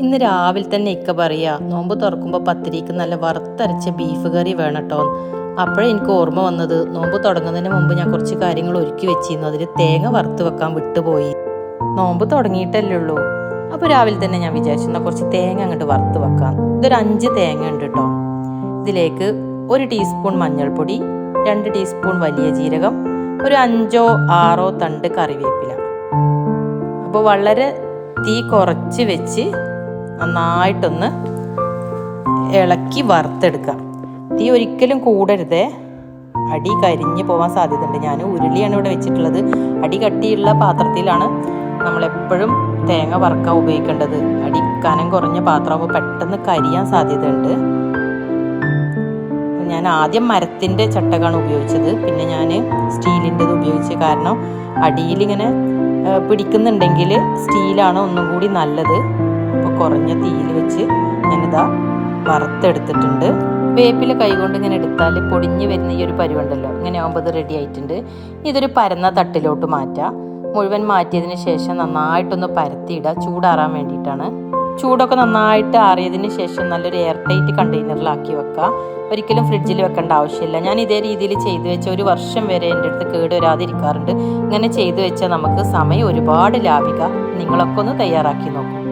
ഇന്ന് രാവിലെ തന്നെ ഇക്ക പറയാ നോമ്പ് തുറക്കുമ്പോൾ പത്തിരിക്ക് നല്ല വറുത്തരച്ച ബീഫ് കറി വേണം കേട്ടോ അപ്പോഴേ എനിക്ക് ഓർമ്മ വന്നത് നോമ്പ് തുടങ്ങുന്നതിന് മുമ്പ് ഞാൻ കുറച്ച് കാര്യങ്ങൾ ഒരുക്കി വെച്ചിരുന്നു അതിൽ തേങ്ങ വറുത്ത് വെക്കാൻ വിട്ടുപോയി. നോമ്പ് തുടങ്ങിയിട്ടല്ലേ ഉള്ളൂ. അപ്പോൾ രാവിലെ തന്നെ ഞാൻ വിചാരിച്ചു എന്നാൽ കുറച്ച് തേങ്ങ അങ്ങോട്ട് വറുത്ത് വെക്കാം. ഇതൊരു അഞ്ച് തേങ്ങ ഉണ്ട് കേട്ടോ. ഇതിലേക്ക് ഒരു ടീസ്പൂൺ മഞ്ഞൾപ്പൊടി രണ്ട് ടീസ്പൂൺ വലിയ ജീരകം ഒരു അഞ്ചോ ആറോ തണ്ട് കറിവേപ്പില. അപ്പോൾ വളരെ തീ കുറച്ച് വെച്ച് നന്നായിട്ടൊന്ന് ഇളക്കി വറുത്തെടുക്കാം തീ ഒരിക്കലും കൂടരുതേ. അടി കരിഞ്ഞു പോകാൻ സാധ്യതയുണ്ട്. ഞാൻ ഉരുളിയാണ് ഇവിടെ വെച്ചിട്ടുള്ളത്. അടി കട്ടിയുള്ള പാത്രത്തിലാണ് നമ്മളെപ്പോഴും തേങ്ങ വറുക്കാൻ ഉപയോഗിക്കേണ്ടത്. അടി കനം കുറഞ്ഞ പാത്രമാകുമ്പോൾ പെട്ടെന്ന് കരിയാൻ സാധ്യതയുണ്ട്. ഞാൻ ആദ്യം മരത്തിന്റെ ചട്ടകാണ് ഉപയോഗിച്ചത്. പിന്നെ ഞാൻ സ്റ്റീലിന്റെത് ഉപയോഗിച്ച് കാരണം അടിയിലിങ്ങനെ പിടിക്കുന്നുണ്ടെങ്കിൽ സ്റ്റീലാണ് ഒന്നും കൂടി നല്ലത്. കുറഞ്ഞ തീയിൽ വെച്ച് ഞാനിതാ വറുത്തെടുത്തിട്ടുണ്ട്. വേപ്പില കൈകൊണ്ട് ഇങ്ങനെ എടുത്താൽ പൊടിഞ്ഞ് വരുന്ന ഈ ഒരു പരുവുണ്ടല്ലോ ഇങ്ങനെ ആകുമ്പോൾ ഇത് റെഡി ആയിട്ടുണ്ട്. ഇതൊരു പരന്ന തട്ടിലോട്ട് മാറ്റാം. മുഴുവൻ മാറ്റിയതിന് ശേഷം നന്നായിട്ടൊന്ന് പരത്തിയിടുക ചൂടാറാൻ വേണ്ടിയിട്ടാണ്. ചൂടൊക്കെ നന്നായിട്ട് ആറിയതിന് ശേഷം നല്ലൊരു എയർ ടൈറ്റ് കണ്ടെയ്നറിലാക്കി വെക്കുക ഒരിക്കലും ഫ്രിഡ്ജിൽ വെക്കേണ്ട ആവശ്യമില്ല. ഞാൻ ഇതേ രീതിയിൽ ചെയ്തു വെച്ച ഒരു വർഷം വരെ എന്റെ അടുത്ത് കേട് വരാതിരിക്കാറുണ്ട് ഇങ്ങനെ ചെയ്തു വെച്ചാൽ നമുക്ക് സമയം ഒരുപാട് ലാഭിക്കാം. നിങ്ങളൊക്കെ ഒന്ന് തയ്യാറാക്കി നോക്കും.